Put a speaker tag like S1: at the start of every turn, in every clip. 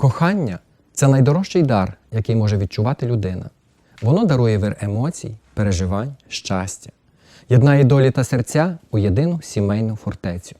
S1: Кохання це найдорожчий дар, який може відчувати людина. Воно дарує вир емоцій, переживань, щастя, єднає долі та серця у єдину сімейну фортецю.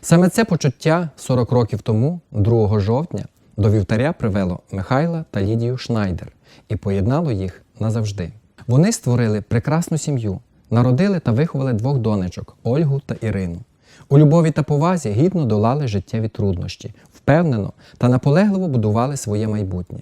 S1: Саме це почуття 40 років тому, 2 жовтня, до вівтаря привело Михайла та Лідію Шнайдер і поєднало їх назавжди. Вони створили прекрасну сім'ю, народили та виховали двох донечок Ольгу та Ірину. У любові та повазі гідно долали життєві труднощі, впевнено та наполегливо будували своє майбутнє.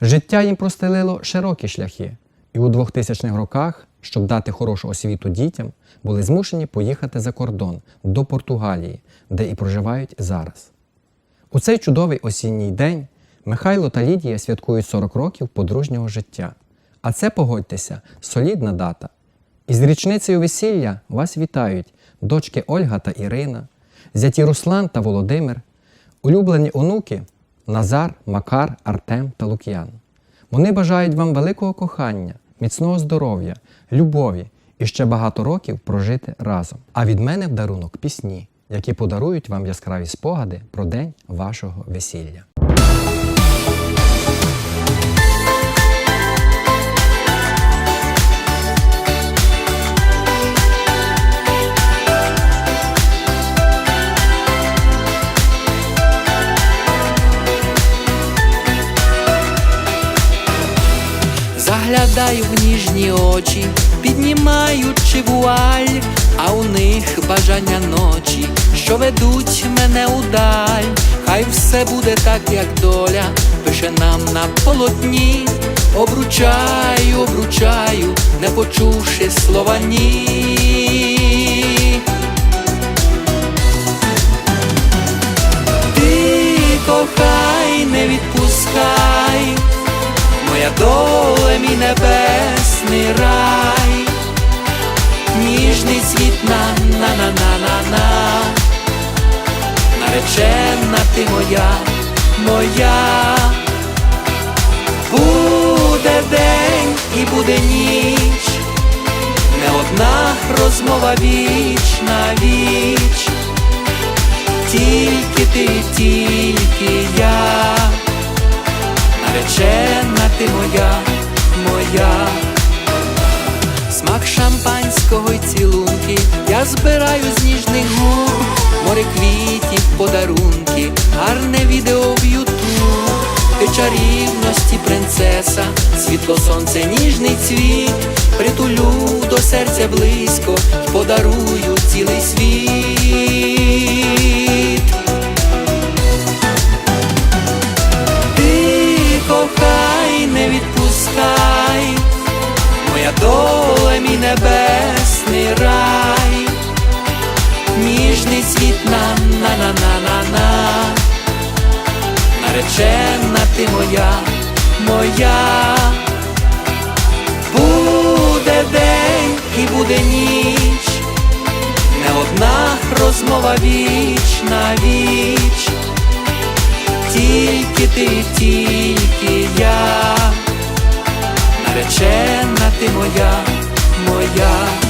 S1: Життя їм простелило широкі шляхи, і у 2000-х роках, щоб дати хорошу освіту дітям, були змушені поїхати за кордон до Португалії, де і проживають зараз. У цей чудовий осінній день Михайло та Лідія святкують 40 років подружнього життя. А це, погодьтеся, солідна дата. Із річницею весілля вас вітають дочки Ольга та Ірина, зяті Руслан та Володимир, улюблені онуки Назар, Макар, Артем та Лук'ян. Вони бажають вам великого кохання, міцного здоров'я, любові і ще багато років прожити разом. А від мене в дарунок пісні, які подарують вам яскраві спогади про день вашого весілля.
S2: Заглядаю в ніжні очі, піднімаючи вуаль, а у них бажання ночі, що ведуть мене удаль. Хай все буде так, як доля, пише нам на полотні. Обручаю, обручаю, не почувши слова ні. Ти кохай, не відпускай, моя доля, мій небесний рай, ніжний світ на на на на на на. Наречена ти моя, моя, буде день і буде ніч, не одна розмова віч на віч, тільки ти, тільки я. Наречена ти моя, моя, смак шампанського й цілунки, я збираю з ніжних губ, море квітів, подарунки, гарне відео в ютуб, ти чарівності принцеса, світло сонце, ніжний цвіт, притулю до серця близько, подарую цілий світ. Доля, мій небесний рай, ніжний світ на на на на на на. Наречена ти моя, моя, буде день і буде ніч, не одна розмова віч на віч. Тільки ти, тільки я, наречена ти моя, моя.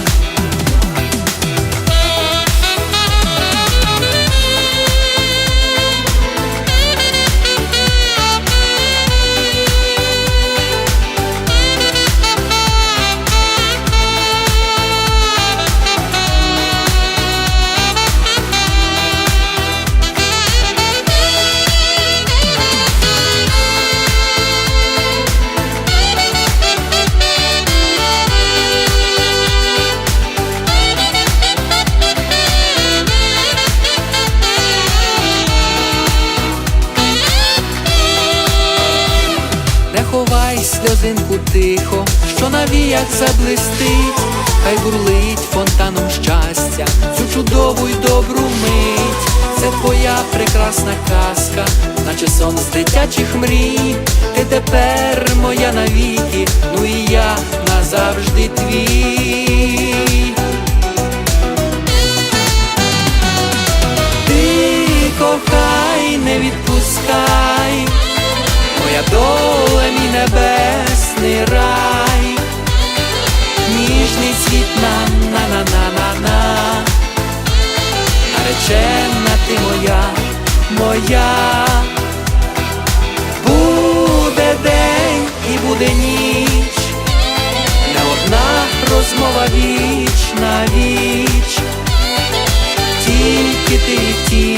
S2: Ховай сльозинку тихо, що на віях заблистить, хай бурлить фонтаном щастя, цю чудову й добру мить. Це твоя прекрасна казка, наче сон з дитячих мрій. Ти тепер моя навіки, ну і я назавжди твій. небесний рай, ніжний світ на на на на на на. Наречена ти моя, моя, буде день і буде ніч, не одна розмова вічна віч, тільки ти і ті.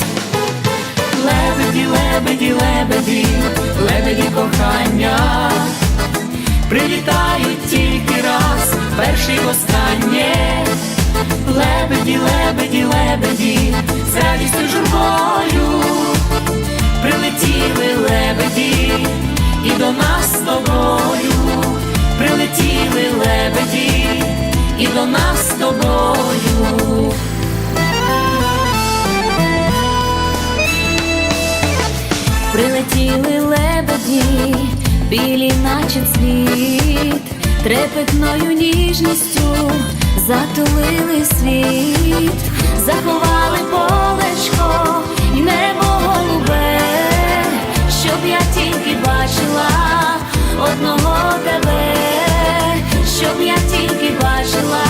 S2: Лебеді, лебеді, лебеді, лебеді кохання, прилітають тільки раз, перший востаннє. Лебеді, лебеді, лебеді, з радістю журбою, прилетіли лебеді, і до нас з тобою, прилетіли лебеді, і до нас з тобою.
S3: Білі, наче цвіт, трепетною ніжністю затулили світ, заховали полечко і небо голубе, щоб я тільки бачила одного тебе, щоб я тільки бачила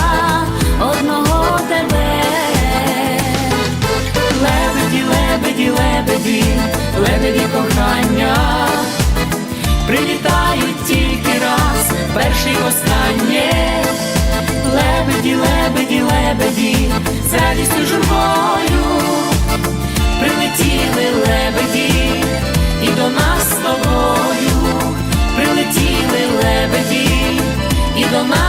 S3: одного тебе.
S2: Лебеді, лебеді, лебеді, лебеді кохання, прилітають тільки раз, перший останнє. Лебеді, лебеді, лебеді, з радістю журбою, прилетіли лебеді, і до нас з тобою, прилетіли лебеді, і до нас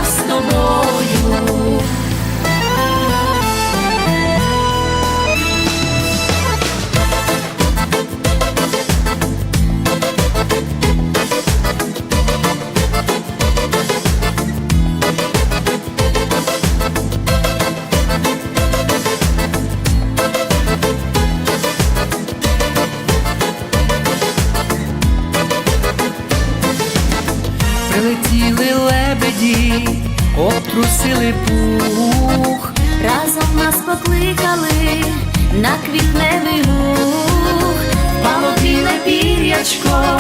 S3: покликали на квітневий луг,
S2: Мало біле пір'ячко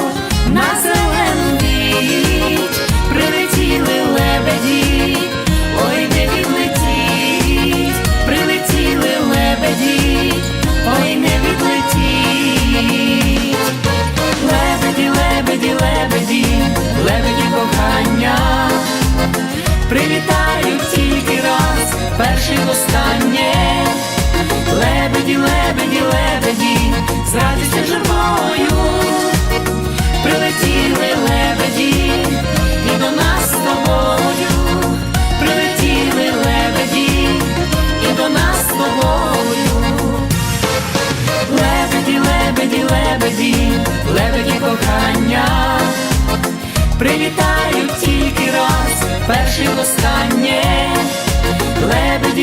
S2: на зелену віть, прилетіли лебеді, ой не відлетіть, прилетіли лебеді, ой не відлетіть. Лебеді, лебеді, лебеді, лебеді кохання, прилітають тільки раз, перший востаннє. Лебеді, лебеді, з радістю журбою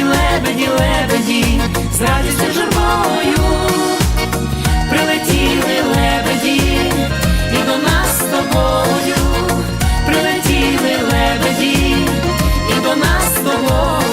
S2: лебеді, лебеді, лебеді, з радістю журбою прилетіли лебеді, і до нас з тобою, прилетіли лебеді, і до нас з тобою.